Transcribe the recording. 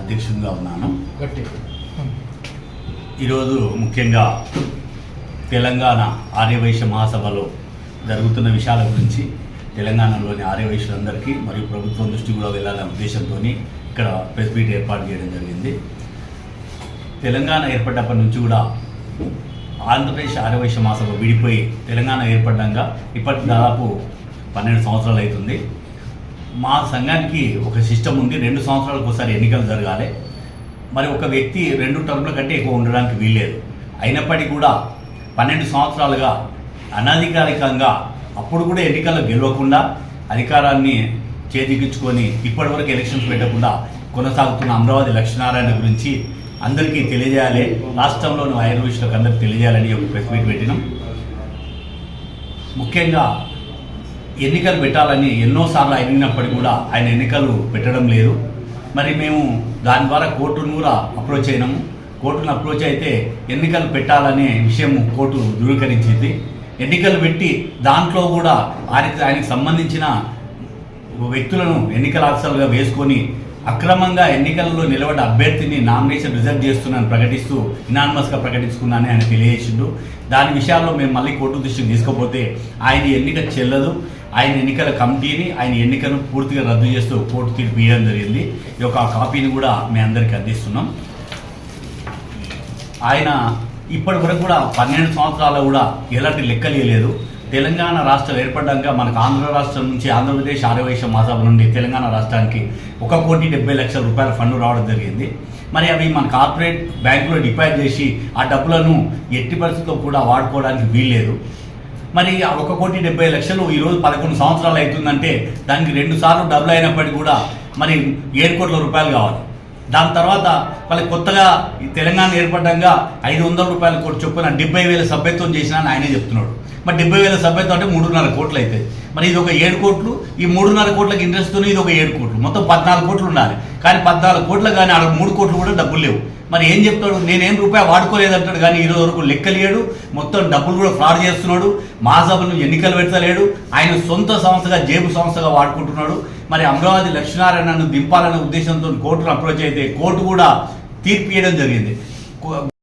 అధ్యక్షునిగా ఉన్నాను. ఈరోజు ముఖ్యంగా తెలంగాణ ఆర్యవైశ్య మహాసభలో జరుగుతున్న విషయాల గురించి తెలంగాణలోని ఆర్యవైశ్యులందరికీ మరియు ప్రభుత్వం దృష్టి కూడా వెళ్ళాలనే ఉద్దేశంతో ఇక్కడ ప్రెస్ మీట్ ఏర్పాటు చేయడం జరిగింది. తెలంగాణ ఏర్పడ్డప్పటి నుంచి కూడా ఆంధ్రప్రదేశ్ ఆర్యవైశ్య మహాసభ విడిపోయి తెలంగాణ ఏర్పడ్డాక ఇప్పటికి దాదాపు పన్నెండు సంవత్సరాలు అవుతుంది. మా సంఘానికి ఒక సిస్టమ్ ఉంది. రెండు సంవత్సరాలకు ఒకసారి ఎన్నికలు జరగాలి. మరి ఒక వ్యక్తి రెండు టర్ముల కంటే ఎక్కువ ఉండడానికి వీల్లేదు. అయినప్పటికీ కూడా పన్నెండు సంవత్సరాలుగా అనధికారికంగా అప్పుడు కూడా ఎన్నికల్లో గెలవకుండా అధికారాన్ని చేతికించుకొని ఇప్పటివరకు ఎలక్షన్స్ పెట్టకుండా కొనసాగుతున్న అమరావతి లక్ష్మీనారాయణ గురించి అందరికీ తెలియజేయాలి. రాష్ట్రంలోని ఆయుర్వేషులకు అందరికీ తెలియజేయాలని ఒక ప్రెస్ మీట్ పెట్టినాం. ముఖ్యంగా ఎన్నికలు పెట్టాలని ఎన్నోసార్లు అడిగినప్పటికీ కూడా ఆయన ఎన్నికలు పెట్టడం లేదు. మరి మేము దాని ద్వారా కోర్టును కూడా అప్రోచ్ అయినాము. కోర్టును అప్రోచ్ అయితే ఎన్నికలు పెట్టాలనే విషయం కోర్టు ధృవీకరించింది. ఎన్నికలు పెట్టి దాంట్లో కూడా ఆయనకి ఆయనకు సంబంధించిన వ్యక్తులను ఎన్నికల ఆఫీసర్లుగా వేసుకొని అక్రమంగా ఎన్నికల్లో నిలబడ్డ అభ్యర్థిని నామినేషన్ రిజర్వ్ చేస్తున్నాను ప్రకటిస్తూ ఇనానమస్గా ప్రకటించుకున్నానని ఆయన తెలియజేసిండు. దాని విషయాల్లో మేము మళ్ళీ కోర్టు దృష్టికి తీసుకపోతే ఆయన ఎన్నిక చెల్లదు. ఆయన ఎన్నికల కమిటీని ఆయన ఎన్నికను పూర్తిగా రద్దు చేస్తూ కోర్టు తీర్పు ఇవ్వడం జరిగింది. ఈ యొక్క కాపీని కూడా మీ అందరికీ అందిస్తున్నాం. ఆయన ఇప్పటి వరకు కూడా పన్నెండు సంవత్సరాలు కూడా ఎలాంటి లెక్కలు ఇవ్వలేదు తెలంగాణ రాష్ట్రం ఏర్పడ్డాక మనకు ఆంధ్ర రాష్ట్రం నుంచి ఆంధ్రప్రదేశ్ ఆర్యవైశ్య మహాసభ నుండి తెలంగాణ రాష్ట్రానికి ఒక కోటి డెబ్బై లక్షల రూపాయల ఫండ్ రావడం జరిగింది. మరి అవి మన కార్పొరేట్ బ్యాంకులో డిపాజిట్ చేసి ఆ డబ్బులను ఎట్టి పరిస్థితుల్లో కూడా వాడుకోవడానికి వీల్లేదు. మరి ఆ ఒక కోటి డెబ్బై లక్షలు ఈరోజు పదకొండు సంవత్సరాలు అవుతుందంటే దానికి రెండు సార్లు డబ్బులు అయినప్పటికీ కూడా మరి ఏడు కోట్ల రూపాయలు కావాలి. దాని తర్వాత వాళ్ళకి కొత్తగా ఈ తెలంగాణ ఏర్పడ్డంగా ఐదు వందల రూపాయల కోటి చొప్పున డెబ్బై వేల సభ్యత్వం చేసిన ఆయన ఆయనే చెప్తున్నాడు. మరి డెబ్బై వేల సభ్యత్వం అంటే మూడున్నర కోట్లు అయితే. మరి ఇది ఒక ఏడు కోట్లు ఈ మూడున్నర కోట్లకి ఇంట్రెస్ట్తో ఇది ఒక ఏడు కోట్లు. మొత్తం పద్నాలుగు కోట్లు ఉండాలి. కానీ పద్నాలుగు కోట్లు కానీ ఆడ మూడు కోట్లు కూడా డబ్బులు లేవు. మరి ఏం చెప్తాడు? నేనేం రూపాయి వాడుకోలేదంటాడు కానీ ఈరోజు వరకు లెక్కలేడు. మొత్తం డబ్బులు కూడా ఫ్రాడ్ చేస్తున్నాడు. మహాసభను ఎన్నికలు పెడతలేడు. ఆయన సొంత సంస్థగా జేబు సంస్థగా వాడుకుంటున్నాడు. మరి అమరావతి లక్ష్మీనారాయణను దింపాలనే ఉద్దేశంతో కోర్టును అప్రోచ్ అయితే కోర్టు కూడా తీర్పు ఇవ్వడం జరిగింది. కో-